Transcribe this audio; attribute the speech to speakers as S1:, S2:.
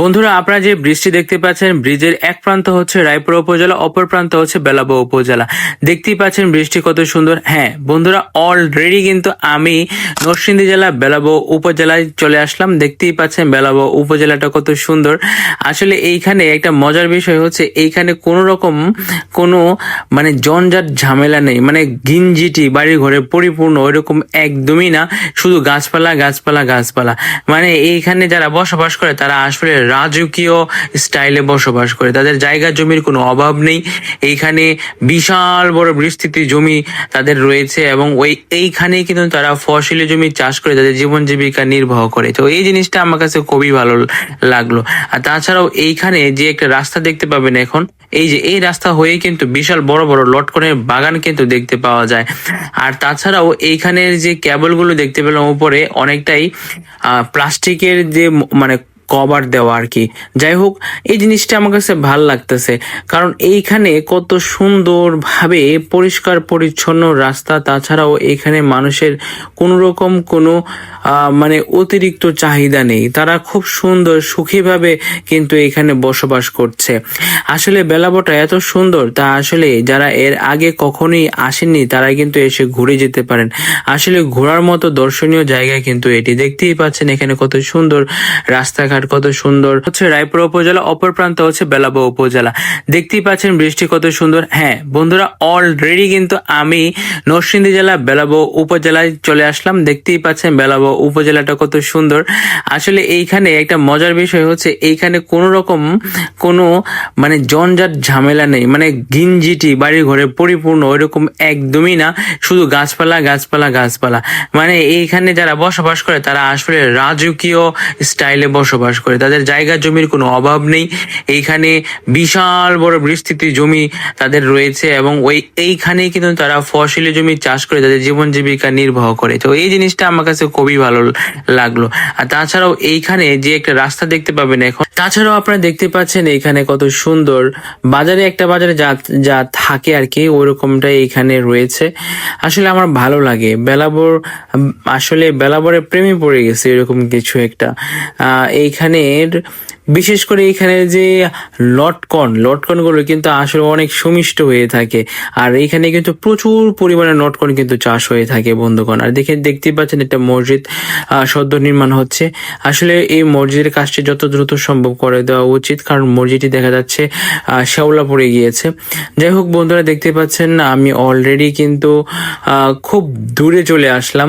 S1: বন্ধুরা, আপনারা যে ব্রিজটি দেখতে পাচ্ছেন, ব্রিজের এক প্রান্ত হচ্ছে রায়পুর উপজেলা, অপর প্রান্ত হচ্ছে বেলাবো উপজেলা। দেখতেই পাচ্ছেন বৃষ্টি কত সুন্দর। হ্যাঁ বন্ধুরা অলরেডি কিন্তু আমি নরসিংদী জেলা বেলাবো উপজেলায় চলে আসলাম। দেখতেই পাচ্ছেন বেলাবো উপজেলাটা কত সুন্দর। আসলে এইখানে একটা মজার বিষয় হচ্ছে, এইখানে কোনো রকম কোনো মানে জঞ্জাট ঝামেলা নেই। মানে গিঞ্জিটি বাড়ি ঘরে পরিপূর্ণ ওইরকম একদমই না। শুধু গাছপালা গাছপালা গাছপালা। মানে এইখানে যারা বসবাস করে, তারা আসলে রাজকীয় স্টাইলে বসবাস করে। তাদের জায়গা জমির কোনো অভাব নেই। এইখানে বিশাল বড় বিস্তৃতি জমি তাদের রয়েছে এবং ওই এইখানেই কিন্তু তারা ফসলি জমি চাষ করে তাদের জীবন জীবিকা নির্বাহ করে। তো এই জিনিসটা আমার কাছে খুবই ভালো লাগল। আর তাছাড়াও এইখানে যে একটা রাস্তা দেখতে পাবেন এখন, এই যে এই রাস্তা হয়ে কিন্তু বিশাল বড় বড় লটকনের বাগান কিন্তু দেখতে পাওয়া যায়। আর তাছাড়াও এইখানের যে কেবলগুলো দেখতে পেলাম উপরে, অনেকটাই প্লাস্টিকের যে মানে কভার দেওয়া আর কি। যাই হোক, এই জিনিসটা আমার কাছে ভালো লাগতেছে। কারণ এইখানে কত সুন্দরভাবে পরিষ্কার পরিচ্ছন্ন রাস্তা, তাছাড়াও এখানে মানুষের কোনো রকম কোনো মানে অতিরিক্ত চাহিদা নেই। তারা খুব সুন্দর, সুখীভাবে কিন্তু এখানে বসবাস করছে। আসলে বেলাবটা এত সুন্দর, তা আসলে যারা এর আগে কখনোই আসেননি তারা কিন্তু এসে ঘুরে যেতে পারেন। আসলে ঘোরার মতো দর্শনীয় জায়গা কিন্তু এটি। দেখতেই পাচ্ছেন এখানে কত সুন্দর রাস্তাঘাট কত সুন্দর। হচ্ছে রায়পুর উপজেলা, অপর প্রান্ত হচ্ছে বেলাবো উপজেলা। দেখতেই পাচ্ছেন বৃষ্টি কত সুন্দর। হ্যাঁ বন্ধুরা অলরেডি কিন্তু আমি নরসিংদী জেলা, বেলাবো উপজেলায় চলে আসলাম। দেখতেই পাচ্ছেন বেলাবো উপজেলাটা কত সুন্দর। আসলে এইখানে একটা মজার বিষয় হচ্ছে, এইখানে কোনো রকম কোনো মানে জঞ্জাট ঝামেলা নেই। মানে গিঞ্জিটি বাড়ি ঘরে পরিপূর্ণ ওইরকম একদমই না। শুধু গাছপালা গাছপালা গাছপালা। মানে এইখানে যারা বসবাস করে, তারা আসলে রাজকীয় স্টাইলে বসবাস করে। তাদের জায়গা জমির কোনো অভাব নেই। এইখানে বিশাল বড় বিস্তৃতি জমি তাদের রয়েছে এবং ওই এইখানেই কিন্তু তারা ফসলি জমি চাষ করে তাদের জীবন জীবিকা নির্বাহ করে। তো এই জিনিসটা আমার কাছে খুবই ভালো লাগল। আর তাছাড়াও এইখানে যে একটা রাস্তা দেখতে পাবেন এখন তাছাড়াও আপনারা দেখতে পাচ্ছেন এখানে কত সুন্দর বাজারে একটা বাজারে যা যা থাকে আর কি ওরকমটাই এখানে রয়েছে। আসলে আমার ভালো লাগে। বেলাবর আসলে বেলাবরে প্রেমে পড়ে গেছে এরকম কিছু একটা। আহ, এইখানের বিশেষ করে এখানে যে লটকন লটকনগুলো কিন্তু আসলে অনেক সুমিষ্ট হয়ে থাকে। আর এখানে কিন্তু প্রচুর পরিমাণে লটকন কিন্তু চাষ হয়ে থাকে বন্ধুগণ। আর দেখে, দেখতে পাচ্ছেন একটা মসজিদ সদ্য নির্মাণ হচ্ছে। আসলে এই মসজিদের কাজটি যত দ্রুত সম্ভব করে দেওয়া উচিত, কারণ মসজিদটি দেখা যাচ্ছে শ্যাওলা পড়ে গিয়েছে। যাই হোক বন্ধুরা, দেখতে পাচ্ছেন, আমি অলরেডি কিন্তু খুব দূরে চলে আসলাম।